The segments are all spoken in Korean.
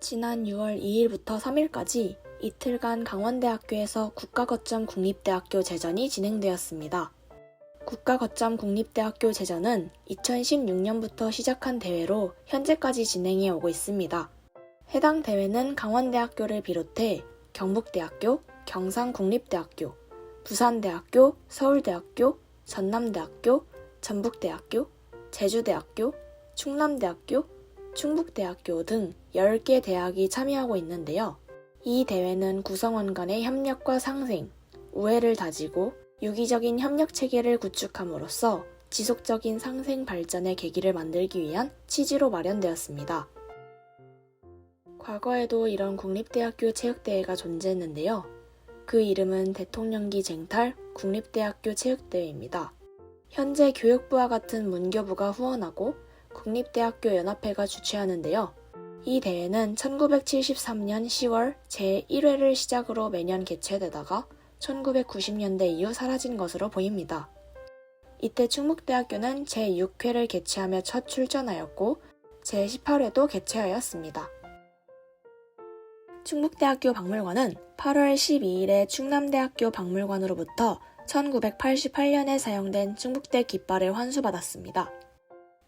지난 6월 2일부터 3일까지 이틀간 강원대학교에서 국가거점 국립대학교 재전이 진행되었습니다. 국가거점 국립대학교 재전은 2016년부터 시작한 대회로 현재까지 진행해 오고 있습니다. 해당 대회는 강원대학교를 비롯해 경북대학교, 경상국립대학교, 부산대학교, 서울대학교, 전남대학교, 전북대학교, 제주대학교, 충남대학교, 충북대학교 등 10개 대학이 참여하고 있는데요. 이 대회는 구성원 간의 협력과 상생, 우애를 다지고 유기적인 협력 체계를 구축함으로써 지속적인 상생 발전의 계기를 만들기 위한 취지로 마련되었습니다. 과거에도 이런 국립대학교 체육대회가 존재했는데요. 그 이름은 대통령기 쟁탈 국립대학교 체육대회입니다. 현재 교육부와 같은 문교부가 후원하고 국립대학교 연합회가 주최하는데요. 이 대회는 1973년 10월 제1회를 시작으로 매년 개최되다가 1990년대 이후 사라진 것으로 보입니다. 이때 충북대학교는 제6회를 개최하며 첫 출전하였고 제18회도 개최하였습니다. 충북대학교 박물관은 8월 12일에 충남대학교 박물관으로부터 1988년에 사용된 충북대 깃발을 환수받았습니다.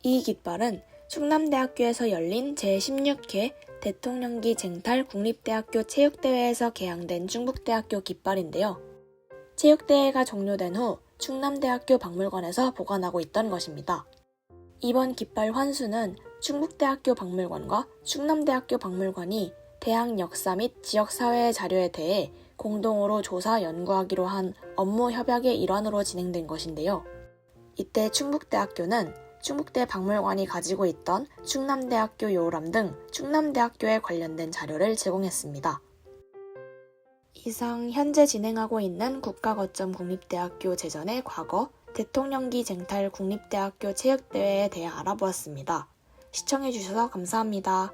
이 깃발은 충남대학교에서 열린 제16회 대통령기 쟁탈 국립대학교 체육대회에서 개항된 충북대학교 깃발인데요. 체육대회가 종료된 후 충남대학교 박물관에서 보관하고 있던 것입니다. 이번 깃발 환수는 충북대학교 박물관과 충남대학교 박물관이 대학 역사 및 지역사회의 자료에 대해 공동으로 조사 연구하기로 한 업무 협약의 일환으로 진행된 것인데요. 이때 충북대학교는 충북대 박물관이 가지고 있던 충남대학교 요람 등 충남대학교에 관련된 자료를 제공했습니다. 이상 현재 진행하고 있는 국가거점 국립대학교 제전의 과거 대통령기 쟁탈 국립대학교 체육대회에 대해 알아보았습니다. 시청해주셔서 감사합니다.